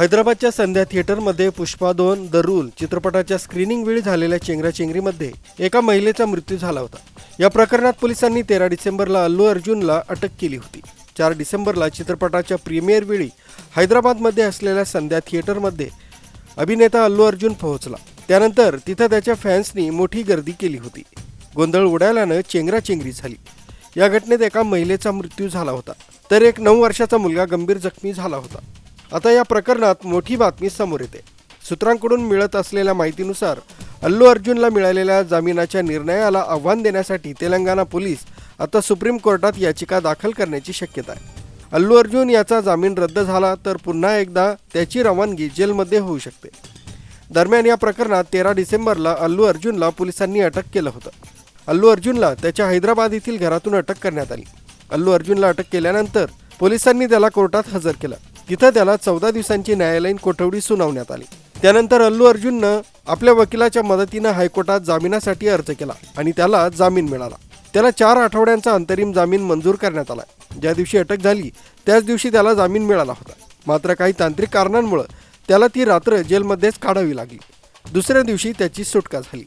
हैदराबादच्या संध्या थिएटरमध्ये पुष्पा दोन द रूल चित्रपटाच्या स्क्रीनिंग वेळी झालेल्या चेंगराचेंगरीमध्ये एका महिलेचा मृत्यू झाला होता. या प्रकरणात पोलिसांनी तेरा डिसेंबरला अल्लू अर्जुनला अटक केली होती. चार डिसेंबरला चित्रपटाच्या प्रीमियर वेळी हैदराबादमध्ये असलेल्या संध्या थिएटरमध्ये अभिनेता अल्लू अर्जुन पोहोचला. त्यानंतर तिथं त्याच्या फॅन्सनी मोठी गर्दी केली होती. गोंधळ उडाल्यानं चेंगराचेंगरी झाली. या घटनेत एका महिलेचा मृत्यू झाला होता. तर एक नऊ वर्षाचा मुलगा गंभीर जखमी झाला होता. आता या प्रकरणात मोठी बातमी समोर येते. सूत्रांकडून मिळत असलेल्या माहितीनुसार अल्लू अर्जुनला मिळालेल्या जामिनाच्या निर्णयाला आव्हान देण्यासाठी तेलंगणा पोलीस आता सुप्रीम कोर्टात याचिका दाखल करण्याची शक्यता आहे. अल्लू अर्जुन याचा जामीन रद्द झाला तर पुन्हा एकदा त्याची रवानगी जेलमध्ये होऊ शकते. दरम्यान या प्रकरणात तेरा डिसेंबरला अल्लू अर्जुनला पोलिसांनी अटक केलं होतं. अल्लू अर्जुनला त्याच्या हैदराबाद येथील घरातून अटक करण्यात आली. अल्लू अर्जुनला अटक केल्यानंतर पोलिसांनी त्याला कोर्टात हजर केलं. तिथं त्याला चौदा दिवसांची न्यायालयीन कोठडी सुनावण्यात आली. त्यानंतर अल्लू अर्जुननं आपल्या वकिलाच्या मदतीनं हायकोर्टात जामिनासाठी अर्ज केला आणि त्याला जामीन मिळाला. त्याला चार आठवड्यांचा अंतरिम जामीन मंजूर करण्यात आला. ज्या दिवशी अटक झाली त्याच दिवशी त्याला जामीन मिळाला होता. मात्र काही तांत्रिक कारणांमुळे त्याला ती रात्र जेलमध्येच काढावी लागली. दुसऱ्या दिवशी त्याची सुटका झाली.